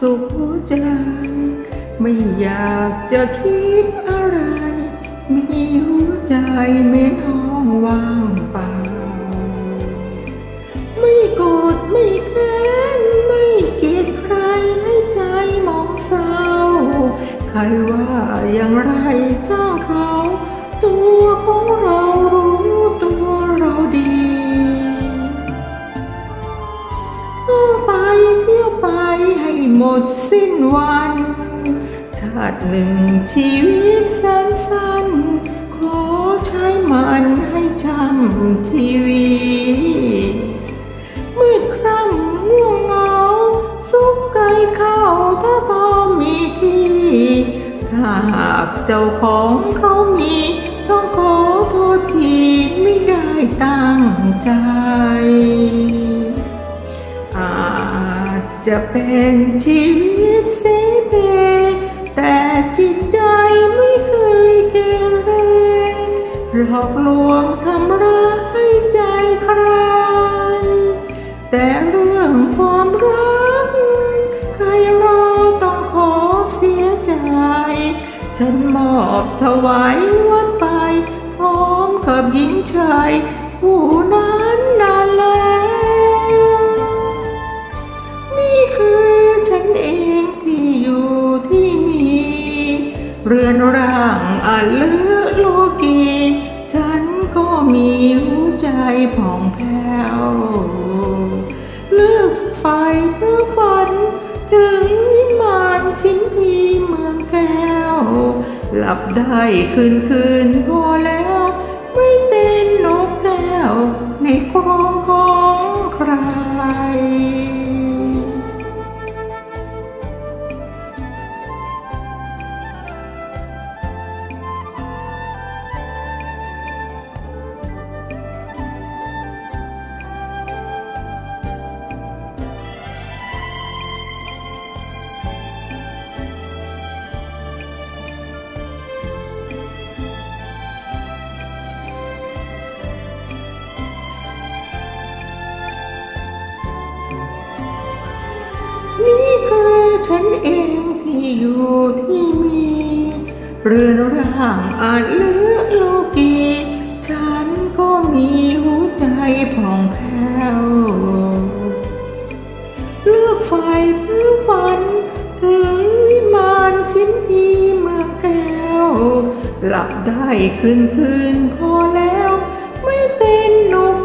สุขใจ ไม่อยากจะคิดอะไร มีหัวใจเหมือนห้องว่างเปล่า ไม่โกรธไม่แค้นไม่คิดใครให้ใจมองเศร้า ใครว่าอย่างไร ไปให้หมดสิ้นวัน ชาติหนึ่งชีวิตแสนสั้น ขอใช้มันให้จำชีวิตมืดคร่ำง่วงเหงาซุกไก่เข้าถ้าพอมีที่ ถ้าหากเจ้าของเขามี ต้องขอโทษทีไม่ได้ตั้งใจ จะเป็นชีวิตเสเพแต่จิตใจไม่เคยเกเรหลอกลวงทำร้ายใจใคร แต่เรื่องความรัก ใครรอต้องขอเสียใจ ฉันมอบถวายวัดไป พร้อมกับหญิงชายผู้นั้นนานแล้ว เรือนร่างอันเลือโลกี ฉันก็มีหัวใจผ่องแผ้วเลือกไฟเพื่อฝัน ถึงวิมานชิ้นพีเมืองแก้ว หลับได้คืนคืนพอแล้ว นี่คือฉันเองที่อยู่ที่มี เรือนร่างอาจเลือโลกี ฉันก็มีหัวใจผ่องแผ้วเลือกไฟเพื่อฝัน ถึงวิมานชิ้นพีเมืองแก้ว หลับได้คืนคืนพอแล้ว ไม่เป็นนก